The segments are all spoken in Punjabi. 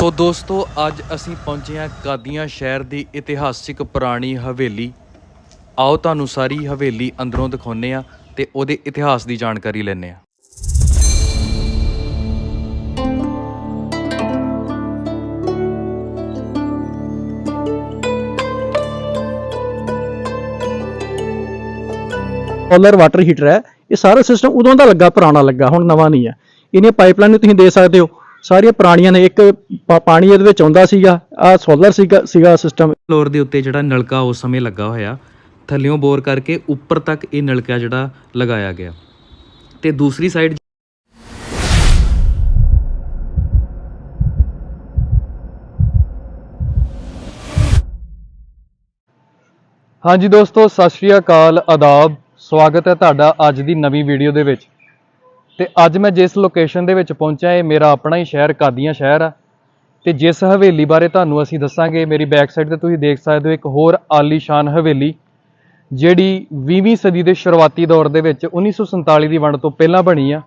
ਸੋ ਦੋਸਤੋ, ਅੱਜ ਅਸੀਂ ਪਹੁੰਚੇ ਹਾਂ ਕਾਦੀਆਂ ਸ਼ਹਿਰ ਦੀ ਇਤਿਹਾਸਿਕ ਪੁਰਾਣੀ ਹਵੇਲੀ। ਆਓ ਤੁਹਾਨੂੰ ਸਾਰੀ ਹਵੇਲੀ ਅੰਦਰੋਂ ਦਿਖਾਉਂਦੇ ਆ ਤੇ ਉਹਦੇ ਇਤਿਹਾਸ ਦੀ ਜਾਣਕਾਰੀ ਲੈਂਦੇ ਆ ਸੋਲਰ ਵਾਟਰ ਹੀਟਰ ਹੈ। ਇਹ ਸਾਰਾ ਸਿਸਟਮ ਉਦੋਂ ਦਾ ਲੱਗਾ, ਪੁਰਾਣਾ ਲੱਗਾ, ਹੁਣ ਨਵਾਂ ਨਹੀਂ ਹੈ। ਇਹਦੀਆਂ ਪਾਈਪਲਾਈਨ ਨੂੰ ਤੁਸੀਂ ਦੇ ਸਕਦੇ ਹੋ। ਸਾਰੀਆਂ ਪੁਰਾਣੀਆਂ ਨੇ ਇੱਕ ਪਾ- ਪਾਣੀ ਇਹਦੇ ਵਿੱਚ ਆਉਂਦਾ ਸੀਗਾ ਆ ਸੋਲਰ ਸੀਗਾ ਸੀਗਾ ਸਿਸਟਮ ਫਲੋਰ ਦੇ ਉੱਤੇ ਜਿਹੜਾ ਨਲਕਾ ਉਸ ਸਮੇਂ ਲੱਗਾ ਹੋਇਆ ਥੱਲਿਓਂ ਬੋਰ ਕਰਕੇ ਉੱਪਰ ਤੱਕ ਇਹ ਨਲਕਾ ਜਿਹੜਾ ਲਗਾਇਆ ਗਿਆ। ਤੇ ਦੂਸਰੀ ਸਾਈਡ ਹਾਂਜੀ ਦੋਸਤੋ ਸਤਿ ਸ਼੍ਰੀ ਅਕਾਲ ਆਦਾਬ। ਸਵਾਗਤ ਹੈ ਤੁਹਾਡਾ ਅੱਜ ਦੀ ਨਵੀਂ ਵੀਡੀਓ ਦੇ ਵਿੱਚ। ਤੇ ਅੱਜ ਮੈਂ ਜਿਸ ਲੋਕੇਸ਼ਨ ਦੇ ਵਿੱਚ ਪਹੁੰਚਿਆ, ਇਹ ਮੇਰਾ ਆਪਣਾ ਹੀ ਸ਼ਹਿਰ, ਕਾਦੀਆਂ ਸ਼ਹਿਰ ਆ। ਤੇ ਜਿਸ ਹਵੇਲੀ ਬਾਰੇ ਤੁਹਾਨੂੰ ਅਸੀਂ ਦੱਸਾਂਗੇ, ਮੇਰੀ ਬੈਕ ਸਾਈਡ ਤੇ ਤੁਸੀਂ ਦੇਖ ਸਕਦੇ ਹੋ ਇੱਕ ਹੋਰ ਆਲੀਸ਼ਾਨ ਹਵੇਲੀ, ਜਿਹੜੀ 20ਵੀਂ ਸਦੀ ਦੇ ਸ਼ੁਰੂਆਤੀ ਦੌਰ ਦੇ ਵਿੱਚ 1947 ਦੀ ਵੰਡ ਤੋਂ ਪਹਿਲਾਂ ਬਣੀ ਆ।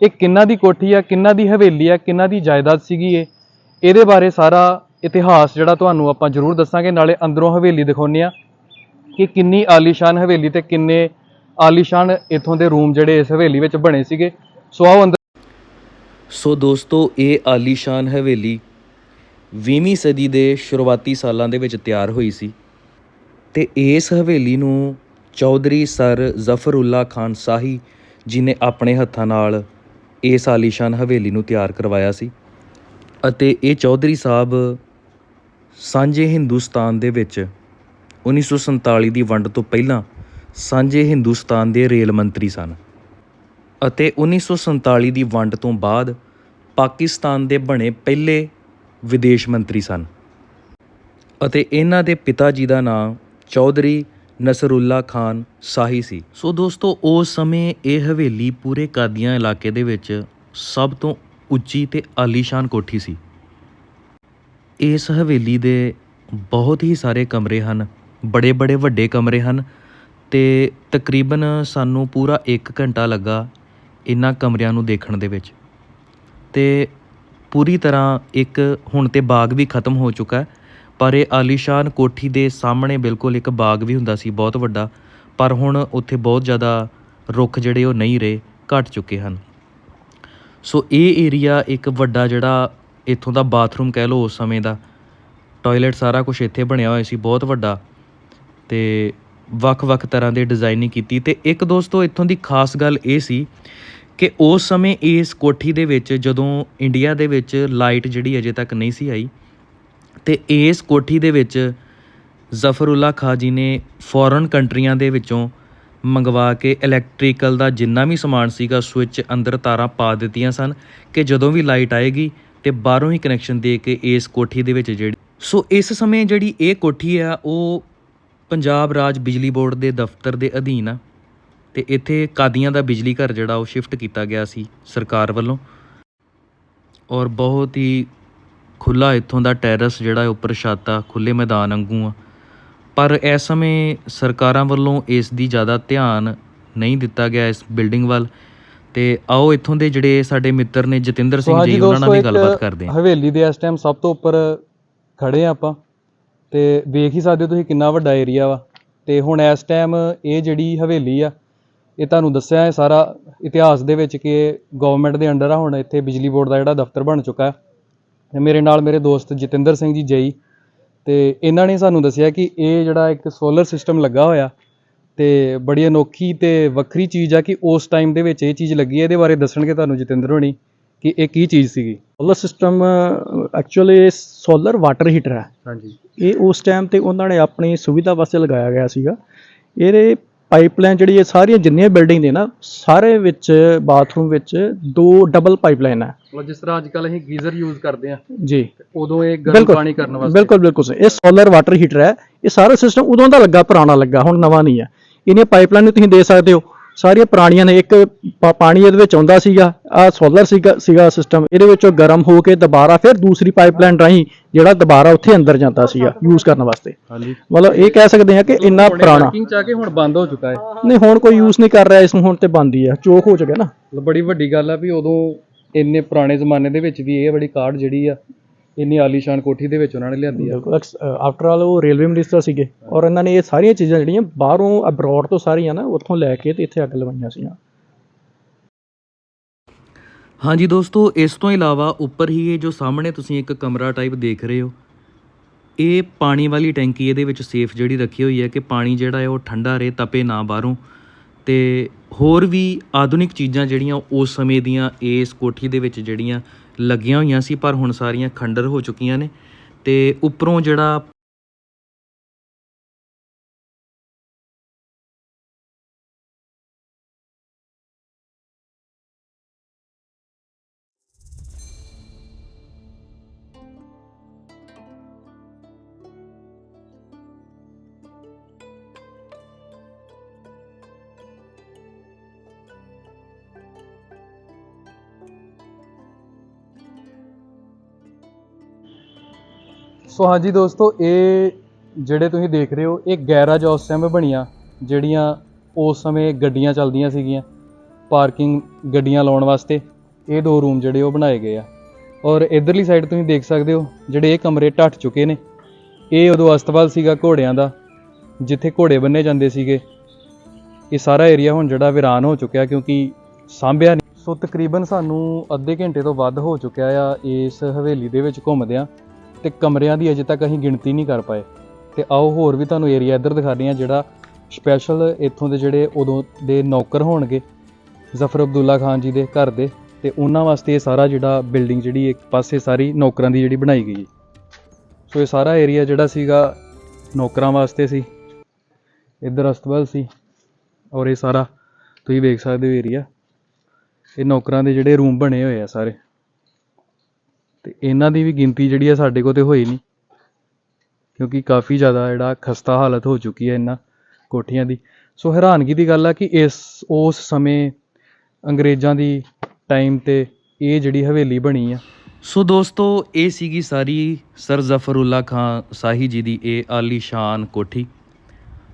ਇਹ ਕਿੰਨਾ ਦੀ ਕੋਠੀ ਆ, ਕਿੰਨਾ ਦੀ ਹਵੇਲੀ ਆ, ਕਿੰਨਾ ਦੀ ਜਾਇਦਾਦ ਸੀਗੀ ਇਹ? ਇਹਦੇ ਬਾਰੇ ਸਾਰਾ ਇਤਿਹਾਸ ਜਿਹੜਾ ਤੁਹਾਨੂੰ ਆਪਾਂ ਜ਼ਰੂਰ ਦੱਸਾਂਗੇ, ਨਾਲੇ ਅੰਦਰੋਂ ਹਵੇਲੀ ਦਿਖਾਉਂਦੇ ਆ ਕਿ ਕਿੰਨੀ ਆਲੀਸ਼ਾਨ ਹਵੇਲੀ ਤੇ ਕਿੰਨੇ ਆਲੀਸ਼ਾਨ ਇਥੋਂ ਦੇ ਰੂਮ ਜਿਹੜੇ ਇਸ ਹਵੇਲੀ ਵਿੱਚ ਬਣੇ ਸੀਗੇ। ਸੋ ਆਓ ਅੰਦਰ ਸੋ ਦੋਸਤੋ, ਇਹ ਆਲੀਸ਼ਾਨ ਹਵੇਲੀ 20ਵੀਂ ਸਦੀ ਦੇ ਸ਼ੁਰੂਆਤੀ ਸਾਲਾਂ ਦੇ ਵਿੱਚ ਤਿਆਰ ਹੋਈ ਸੀ ਤੇ ਇਸ ਹਵੇਲੀ ਨੂੰ ਚੌਧਰੀ ਸਰ ਜ਼ਫਰਉੱਲਾ ਖਾਨ ਸਾਹੀ ਜੀ ਨੇ ਆਪਣੇ ਹੱਥਾਂ ਨਾਲ ਇਸ ਆਲੀਸ਼ਾਨ ਹਵੇਲੀ ਨੂੰ ਤਿਆਰ ਕਰਵਾਇਆ ਸੀ ਅਤੇ ਇਹ ਚੌਧਰੀ ਸਾਹਿਬ ਸਾਂਝੇ ਹਿੰਦੁਸਤਾਨ ਦੇ ਵਿੱਚ 1947 ਦੀ ਵੰਡ ਤੋਂ ਪਹਿਲਾਂ ਸਾਂਝੇ ਹਿੰਦੁਸਤਾਨ ਦੇ ਰੇਲ ਮੰਤਰੀ ਸਨ। ਅਤੇ 1947 ਦੀ ਵੰਡ ਤੋਂ ਬਾਅਦ ਪਾਕਿਸਤਾਨ ਦੇ ਬਣੇ ਪਹਿਲੇ ਵਿਦੇਸ਼ ਮੰਤਰੀ ਸਨ। ਅਤੇ ਇਹਨਾਂ ਦੇ ਪਿਤਾ ਜੀ ਦਾ ਨਾਮ ਚੌਧਰੀ ਨਸਰੁੱਲਾ ਖਾਨ ਸਾਹੀ ਸੀ। ਸੋ ਦੋਸਤੋ, ਉਸ ਸਮੇਂ ਇਹ ਹਵੇਲੀ ਪੂਰੇ ਕਾਦੀਆਂ ਇਲਾਕੇ ਦੇ ਵਿੱਚ ਸਭ ਤੋਂ ਉੱਚੀ ਤੇ ਆਲੀਸ਼ਾਨ ਕੋਠੀ ਸੀ। ਇਸ ਹਵੇਲੀ ਦੇ ਬਹੁਤ ਹੀ ਸਾਰੇ ਕਮਰੇ ਹਨ ਬੜੇ ਬੜੇ ਵੱਡੇ ਕਮਰੇ ਹਨ ਤੇ ਤਕਰੀਬਨ ਸਾਨੂੰ ਪੂਰਾ 1 ਘੰਟਾ ਲੱਗਾ ਇਹਨਾਂ ਕਮਰਿਆਂ ਨੂੰ ਦੇਖਣ ਦੇ ਵਿੱਚ। ਤੇ ਪੂਰੀ ਤਰ੍ਹਾਂ ਇੱਕ ਹੁਣ ਤੇ ਬਾਗ ਵੀ ਖਤਮ ਹੋ ਚੁੱਕਾ ਪਰ ਇਹ ਆਲੀਸ਼ਾਨ ਕੋਠੀ ਦੇ ਸਾਹਮਣੇ ਬਿਲਕੁਲ ਇੱਕ ਬਾਗ ਵੀ ਹੁੰਦਾ ਸੀ, ਬਹੁਤ ਵੱਡਾ। ਪਰ ਹੁਣ ਉੱਥੇ ਬਹੁਤ ਜ਼ਿਆਦਾ ਰੁੱਖ ਜਿਹੜੇ ਉਹ ਨਹੀਂ ਰਹੇ, ਘਟ ਚੁੱਕੇ ਹਨ। ਸੋ ਇਹ ਏਰੀਆ ਇੱਕ ਵੱਡਾ ਜਿਹੜਾ ਇੱਥੋਂ ਦਾ ਬਾਥਰੂਮ ਕਹਿ ਲਓ ਉਸ ਸਮੇਂ ਦਾ। ਟਾਇਲਟ ਸਾਰਾ ਕੁਝ ਇੱਥੇ ਬਣਿਆ ਹੋਇਆ ਸੀ, ਬਹੁਤ ਵੱਡਾ। ਤੇ ਵੱਖ-ਵੱਖ ਤਰ੍ਹਾਂ ਦੇ ਡਿਜ਼ਾਈਨਿੰਗ ਕੀਤੀ ਤੇ ਇੱਕ ਦੋਸਤੋ, ਇੱਥੋਂ ਦੀ ਖਾਸ ਗੱਲ ਇਹ ਸੀ ਕਿ ਉਸ ਸਮੇਂ ਇਸ ਕੋਠੀ ਦੇ ਵਿੱਚ, ਜਦੋਂ ਇੰਡੀਆ ਦੇ ਵਿੱਚ ਲਾਈਟ ਜਿਹੜੀ ਅਜੇ ਤੱਕ ਨਹੀਂ ਸੀ ਆਈ, ਤੇ ਇਸ ਕੋਠੀ ਦੇ ਵਿੱਚ ਜ਼ਫਰਉੱਲਾ ਖਾਂ ਜੀ ਨੇ ਫੋਰਨ ਕੰਟਰੀਆਂ ਦੇ ਵਿੱਚੋਂ ਮੰਗਵਾ ਕੇ ਇਲੈਕਟ੍ਰੀਕਲ ਦਾ ਜਿੰਨਾ ਵੀ ਸਮਾਨ ਸੀਗਾ ਸਵਿਚ ਅੰਦਰ ਤਾਰਾਂ ਪਾ ਦਿੱਤੀਆਂ ਸਨ ਕਿ ਜਦੋਂ ਵੀ ਲਾਈਟ ਆਏਗੀ ਤੇ ਬਾਹਰੋਂ ਹੀ ਕਨੈਕਸ਼ਨ ਦੇ ਕੇ ਇਸ ਕੋਠੀ ਦੇ ਵਿੱਚ ਜਿਹੜੀ ਸੋ ਇਸ ਸਮੇਂ ਜਿਹੜੀ ਇਹ ਕੋਠੀ ਆ, ਉਹ ਪੰਜਾਬ ਰਾਜ ਬਿਜਲੀ ਬੋਰਡ ਦੇ ਦਫ਼ਤਰ ਦੇ ਅਧੀਨ ਆ ਤੇ ਇੱਥੇ ਕਾਦੀਆਂ ਦਾ ਬਿਜਲੀ ਘਰ ਜਿਹੜਾ ਉਹ ਸ਼ਿਫਟ ਕੀਤਾ ਗਿਆ ਸੀ ਸਰਕਾਰ ਵੱਲੋਂ। ਔਰ ਬਹੁਤ ਹੀ ਖੁੱਲਾ ਇੱਥੋਂ ਦਾ ਟੈਰਸ ਜਿਹੜਾ ਹੈ ਉੱਪਰ ਛੱਤ ਆ ਖੁੱਲੇ ਮੈਦਾਨ ਵਾਂਗੂ ਆ। ਪਰ ਇਸ ਸਮੇਂ ਸਰਕਾਰਾਂ ਵੱਲੋਂ ਇਸ ਦੀ ਜ਼ਿਆਦਾ ਧਿਆਨ ਨਹੀਂ ਦਿੱਤਾ ਗਿਆ ਇਸ ਬਿਲਡਿੰਗ ਵੱਲ। ਤੇ ਆਓ ਇੱਥੋਂ ਦੇ ਜਿਹੜੇ ਸਾਡੇ ਮਿੱਤਰ ਨੇ ਜਤਿੰਦਰ ਸਿੰਘ ਜੀ ਉਹਨਾਂ ਨਾਲ ਵੀ ਗੱਲਬਾਤ ਕਰਦੇ ਹਾਂ। ਹਵੇਲੀ ਦੇ ਇਸ ਟਾਈਮ ਸਭ ਤੋਂ ਉੱਪਰ ਖੜੇ ਆ ਆਪਾਂ। ਤੇ ਵੇਖ ਹੀ ਸਕਦੇ ਹੋ ਤੁਸੀਂ ਕਿੰਨਾ ਵੱਡਾ ਏਰੀਆ ਵਾ। ਤੇ ਹੁਣ ਇਸ ਟਾਈਮ ਇਹ ਜਿਹੜੀ ਹਵੇਲੀ ਆ, ਇਹ ਤੁਹਾਨੂੰ ਦੱਸਿਆ ਹੈ ਸਾਰਾ ਇਤਿਹਾਸ ਦੇ ਵਿੱਚ ਕਿ ਗਵਰਨਮੈਂਟ ਦੇ ਅੰਡਰ ਆ, ਹੁਣ ਇੱਥੇ ਬਿਜਲੀ ਬੋਰਡ ਦਾ ਜਿਹੜਾ ਦਫ਼ਤਰ ਬਣ ਚੁੱਕਾ ਹੈ। ਤੇ ਮੇਰੇ ਨਾਲ ਮੇਰੇ ਦੋਸਤ ਜਤਿੰਦਰ ਸਿੰਘ ਜੀ ਜਈ, ਤੇ ਇਹਨਾਂ ਨੇ ਸਾਨੂੰ ਦੱਸਿਆ ਕਿ ਇਹ ਜਿਹੜਾ ਇੱਕ ਸੋਲਰ ਸਿਸਟਮ ਲੱਗਾ ਹੋਇਆ, ਤੇ ਬੜੀ ਅਨੋਖੀ ਤੇ ਵੱਖਰੀ ਚੀਜ਼ ਆ ਕਿ ਉਸ ਟਾਈਮ ਦੇ ਵਿੱਚ ਇਹ ਚੀਜ਼ ਲੱਗੀ ਹੈ। ਇਹਦੇ ਬਾਰੇ ਦੱਸਣਗੇ ਤੁਹਾਨੂੰ ਜਤਿੰਦਰ ਹੋਣੀ। ਕਿ ਇਹ ਕੀ ਚੀਜ਼ ਸੀਗੀ? Solar system actually solar water heater ਹੈ। ਹਾਂਜੀ। ਇਹ ਉਸ ਟਾਈਮ ਤੇ ਉਹਨਾਂ ਨੇ ਆਪਣੀ ਸੁਵਿਧਾ ਵਾਸਤੇ ਲਗਾਇਆ ਗਿਆ ਸੀਗਾ। ਇਹਦੇ ਪਾਈਪਲਾਈਨ ਜਿਹੜੀ ਇਹ ਸਾਰੀਆਂ ਜਿੰਨੀਆਂ ਬਿਲਡਿੰਗ ਨੇ ਨਾ ਸਾਰੇ ਵਿੱਚ ਬਾਥਰੂਮ ਵਿੱਚ ਦੋ ਡਬਲ ਪਾਈਪਲਾਈਨ ਹੈ। ਮਤਲਬ ਜਿਸ ਤਰ੍ਹਾਂ ਅੱਜ ਕੱਲ ਅਸੀਂ ਗੀਜ਼ਰ ਯੂਜ਼ ਕਰਦੇ ਆ ਜੀ। ਉਦੋਂ ਇਹ ਗਰਮ ਪਾਣੀ ਕਰਨ ਵਾਸਤੇ। ਬਿਲਕੁਲ ਬਿਲਕੁਲ। ਇਹ ਸੋਲਰ ਵਾਟਰ ਹੀਟਰ ਹੈ। ਇਹ ਸਾਰਾ ਸਿਸਟਮ ਉਦੋਂ ਦਾ ਲੱਗਾ ਪੁਰਾਣਾ ਲੱਗਾ ਹੁਣ ਨਵਾਂ ਨਹੀਂ ਹੈ। ਇਹਦੀਆਂ ਪਾਈਪਲਾਈਨ ਨੂੰ ਤੁਸੀਂ ਦੇਖ ਸਕਦੇ ਹੋ। ਸਾਰੀਆਂ ਪੁਰਾਣੀਆਂ ਨੇ ਇੱਕ ਪਾਣੀ ਇਹਦੇ ਵਿੱਚ ਆਉਂਦਾ ਸੀਗਾ ਆ ਸੋਲਰ ਸੀਗਾ ਸੀਗਾ ਸਿਸਟਮ ਇਹਦੇ ਵਿੱਚੋਂ ਗਰਮ ਹੋ ਕੇ ਦੁਬਾਰਾ ਫਿਰ ਦੂਸਰੀ ਪਾਈਪਲਾਈਨ ਰਾਹੀਂ ਜਿਹੜਾ ਦੁਬਾਰਾ ਉੱਥੇ ਅੰਦਰ ਜਾਂਦਾ ਸੀਗਾ ਯੂਜ਼ ਕਰਨ ਵਾਸਤੇ। ਹਾਂਜੀ। ਮਤਲਬ ਇਹ ਕਹਿ ਸਕਦੇ ਹਾਂ ਕਿ ਇੰਨਾ ਪੁਰਾਣਾ। ਵਰਕਿੰਗ ਚ ਆ ਕੇ ਹੁਣ ਬੰਦ ਹੋ ਚੁੱਕਾ ਹੈ। ਨਹੀਂ ਹੁਣ ਕੋਈ ਯੂਜ਼ ਨਹੀਂ ਕਰ ਰਿਹਾ ਇਸ ਨੂੰ ਹੁਣ ਤੇ ਬੰਦ ਹੀ ਆ ਚੋਕ ਹੋ ਚੁੱਕਿਆ ਨਾ। ਬੜੀ ਵੱਡੀ ਗੱਲ ਆ ਵੀ ਉਦੋਂ ਇੰਨੇ ਪੁਰਾਣੇ ਜ਼ਮਾਨੇ ਦੇ ਵਿੱਚ ਵੀ ਇਹ ਬੜੀ ਕਾਢ ਜਿਹੜੀ ਆ ਇੰਨੀ ਆਲੀਸ਼ਾਨ ਕੋਠੀ ਦੇ ਵਿੱਚ ਉਹਨਾਂ ਨੇ ਲਿਆਂਦੀ ਆ। ਬਿਲਕੁਲ ਆਫਟਰ ਆਲ ਉਹ ਰੇਲਵੇ ਮਿਨਿਸਟਰ ਸੀਗੇ ਔਰ ਇਹਨਾਂ ਨੇ ਇਹ ਸਾਰੀਆਂ ਚੀਜ਼ਾਂ ਜਿਹੜੀਆਂ ਬਾਹਰੋਂ ਅਬਰੋਡ ਤੋਂ ਸਾਰੀਆਂ ਨਾ ਉੱਥੋਂ ਲੈ ਕੇ ਤੇ ਇੱਥੇ ਅੱਗ ਲਵਾਈਆਂ ਸੀਗੀਆਂ। ਹਾਂਜੀ ਦੋਸਤੋ ਇਸ ਤੋਂ ਇਲਾਵਾ ਉੱਪਰ ਹੀ ਇਹ ਜੋ ਸਾਹਮਣੇ ਤੁਸੀਂ ਇੱਕ ਕਮਰਾ ਟਾਈਪ ਦੇਖ ਰਹੇ ਹੋ ਇਹ ਪਾਣੀ ਵਾਲੀ ਟੈਂਕੀ ਇਹਦੇ ਵਿੱਚ ਸੇਫ ਜਿਹੜੀ ਰੱਖੀ ਹੋਈ ਹੈ ਕਿ ਪਾਣੀ ਜਿਹੜਾ ਹੈ ਉਹ ਠੰਡਾ ਰਹੇ ਤਪੇ ਨਾ ਬਾਹਰੋਂ। ਤੇ ਹੋਰ ਵੀ ਆਧੁਨਿਕ ਚੀਜ਼ਾਂ ਜਿਹੜੀਆਂ ਉਸ ਸਮੇਂ ਦੀਆਂ ਇਸ ਕੋਠੀ ਦੇ ਵਿੱਚ ਜਿਹੜੀਆਂ ਲੱਗੀਆਂ ਹੋਈਆਂ ਸੀ ਪਰ ਹੁਣ ਸਾਰੀਆਂ ਖੰਡਰ ਹੋ ਚੁੱਕੀਆਂ ਨੇ ਤੇ ਉੱਪਰੋਂ ਜਿਹੜਾ ਸੋ ਹਾਂਜੀ ਦੋਸਤੋ, ਇਹ ਜਿਹੜੇ ਤੁਸੀਂ ਦੇਖ ਰਹੇ ਹੋ, ਇਹ ਗੈਰਾਜ ਉਸ ਸਮੇਂ ਬਣੀਆਂ, ਜਿਹੜੀਆਂ ਉਸ ਸਮੇਂ ਗੱਡੀਆਂ ਚੱਲਦੀਆਂ ਸੀਗੀਆਂ, ਪਾਰਕਿੰਗ ਗੱਡੀਆਂ ਲਾਉਣ ਵਾਸਤੇ। ਇਹ ਦੋ ਰੂਮ ਜਿਹੜੇ ਉਹ ਬਣਾਏ ਗਏ ਆ। ਔਰ ਇਧਰਲੀ ਸਾਈਡ ਤੁਸੀਂ ਦੇਖ ਸਕਦੇ ਹੋ, ਜਿਹੜੇ ਇਹ ਕਮਰੇ ਢੱਟ ਚੁੱਕੇ ਨੇ। ਇਹ ਉਦੋਂ ਅਸਤਵਾਲ ਸੀਗਾ ਘੋੜਿਆਂ ਦਾ, ਜਿੱਥੇ ਘੋੜੇ ਬੰਨੇ ਜਾਂਦੇ ਸੀਗੇ। ਇਹ ਸਾਰਾ ਏਰੀਆ ਹੁਣ ਜਿਹੜਾ ਵਿਰਾਨ ਹੋ ਚੁੱਕਿਆ, ਕਿਉਂਕਿ ਸਾਂਭਿਆ ਨਹੀਂ। ਸੋ ਤਕਰੀਬਨ ਸਾਨੂੰ ਅੱਧੇ ਘੰਟੇ ਤੋਂ ਵੱਧ ਹੋ ਚੁੱਕਿਆ ਆ ਇਸ ਹਵੇਲੀ ਦੇ ਵਿੱਚ ਘੁੰਮਦਿਆਂ। ਤੇ ਕਮਰਿਆਂ ਦੀ ਅਜੇ ਤੱਕ ਅਸੀਂ ਗਿਣਤੀ ਨਹੀਂ ਕਰ ਪਾਏ। ਤੇ ਆਓ ਹੋਰ ਵੀ ਤੁਹਾਨੂੰ ਏਰੀਆ ਇੱਧਰ ਦਿਖਾ ਰਹੇ ਹਾਂ ਜਿਹੜਾ ਸਪੈਸ਼ਲ ਇੱਥੋਂ ਦੇ ਜਿਹੜੇ ਉਦੋਂ ਦੇ ਨੌਕਰ ਹੋਣਗੇ, ਜ਼ਫਰ ਅਬਦੁੱਲਾ ਖਾਨ ਜੀ ਦੇ ਘਰ ਦੇ, ਤੇ ਉਹਨਾਂ ਵਾਸਤੇ ਇਹ ਸਾਰਾ ਜਿਹੜਾ ਬਿਲਡਿੰਗ ਜਿਹੜੀ ਇੱਕ ਪਾਸੇ ਸਾਰੀ ਨੌਕਰਾਂ ਦੀ ਜਿਹੜੀ ਬਣਾਈ ਗਈ ਸੋ ਇਹ ਸਾਰਾ ਏਰੀਆ ਜਿਹੜਾ ਸੀਗਾ ਨੌਕਰਾਂ ਵਾਸਤੇ ਸੀ। ਇੱਧਰ ਅਸਤਬਲ ਸੀ ਔਰ ਇਹ ਸਾਰਾ ਤੁਸੀਂ ਵੇਖ ਸਕਦੇ ਹੋ ਏਰੀਆ ਇਹ ਨੌਕਰਾਂ ਦੇ ਜਿਹੜੇ ਰੂਮ ਬਣੇ ਹੋਏ ਆ ਸਾਰੇ। ਅਤੇ ਇਹਨਾਂ ਦੀ ਵੀ ਗਿਣਤੀ ਜਿਹੜੀ ਆ ਸਾਡੇ ਕੋਲ ਤਾਂ ਹੋਈ ਨਹੀਂ, ਕਿਉਂਕਿ ਕਾਫੀ ਜ਼ਿਆਦਾ ਜਿਹੜਾ ਖਸਤਾ ਹਾਲਤ ਹੋ ਚੁੱਕੀ ਹੈ ਇਹਨਾਂ ਕੋਠੀਆਂ ਦੀ। ਸੋ ਹੈਰਾਨਗੀ ਦੀ ਗੱਲ ਆ ਕਿ ਇਸ, ਉਸ ਸਮੇਂ ਅੰਗਰੇਜ਼ਾਂ ਦੀ ਟਾਈਮ ਤੇ ਇਹ ਜਿਹੜੀ ਹਵੇਲੀ ਬਣੀ ਆ। ਸੋ ਦੋਸਤੋ, ਇਹ ਸੀਗੀ ਸਾਰੀ ਸਰ ਜ਼ਫਰੁੱਲਾ ਖਾਨ ਸਾਹੀ ਜੀ ਦੀ ਇਹ ਆਲੀਸ਼ਾਨ ਕੋਠੀ।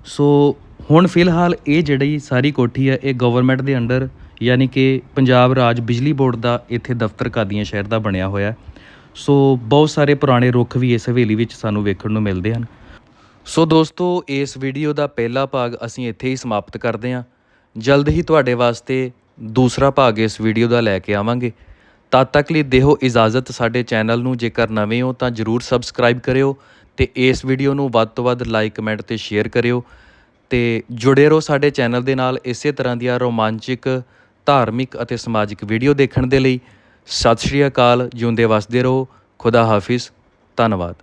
ਸੋ ਹੁਣ ਫਿਲਹਾਲ ਇਹ ਜਿਹੜੀ ਸਾਰੀ ਕੋਠੀ ਹੈ ਇਹ ਗਵਰਨਮੈਂਟ ਦੇ ਅੰਡਰ, ਯਾਨੀ ਕਿ ਪੰਜਾਬ ਰਾਜ ਬਿਜਲੀ ਬੋਰਡ ਦਾ ਇੱਥੇ ਦਫ਼ਤਰ ਕਾਦੀਆਂ ਸ਼ਹਿਰ ਦਾ ਬਣਿਆ ਹੋਇਆ। ਸੋ ਬਹੁਤ ਸਾਰੇ ਪੁਰਾਣੇ ਰੁੱਖ ਵੀ ਇਸ ਹਵੇਲੀ ਵਿੱਚ ਸਾਨੂੰ ਵੇਖਣ ਨੂੰ ਮਿਲਦੇ ਹਨ। ਸੋ ਦੋਸਤੋ, ਇਸ ਵੀਡੀਓ ਦਾ ਪਹਿਲਾ ਭਾਗ ਅਸੀਂ ਇੱਥੇ ਹੀ ਸਮਾਪਤ ਕਰਦੇ ਹਾਂ। ਜਲਦ ਹੀ ਤੁਹਾਡੇ ਵਾਸਤੇ ਦੂਸਰਾ ਭਾਗ ਇਸ ਵੀਡੀਓ ਦਾ ਲੈ ਕੇ ਆਵਾਂਗੇ। ਤਦ ਤੱਕ ਲਈ ਦਿਓ ਇਜਾਜ਼ਤ ਸਾਡੇ ਚੈਨਲ ਨੂੰ। ਜੇਕਰ ਨਵੇਂ ਹੋ ਤਾਂ ਜਰੂਰ ਸਬਸਕ੍ਰਾਈਬ ਕਰਿਓ ਤੇ ਇਸ ਵੀਡੀਓ ਨੂੰ ਵੱਧ ਤੋਂ ਵੱਧ ਲਾਈਕ, ਕਮੈਂਟ ਤੇ ਸ਼ੇਅਰ ਕਰਿਓ। ਤੇ ਜੁੜੇ ਰਹੋ ਸਾਡੇ ਚੈਨਲ ਦੇ ਨਾਲ ਇਸੇ ਤਰ੍ਹਾਂ ਦੀਆਂ ਰੋਮਾਂਚਿਕ, ਧਾਰਮਿਕ ਅਤੇ ਸਮਾਜਿਕ ਵੀਡੀਓ ਦੇਖਣ ਦੇ ਲਈ। ਸਤਿ ਸ਼੍ਰੀ ਅਕਾਲ ਜਿਉਂਦੇ ਵਸਦੇ ਰਹੋ। ਖੁਦਾ ਹਾਫਿਜ਼। ਧੰਨਵਾਦ।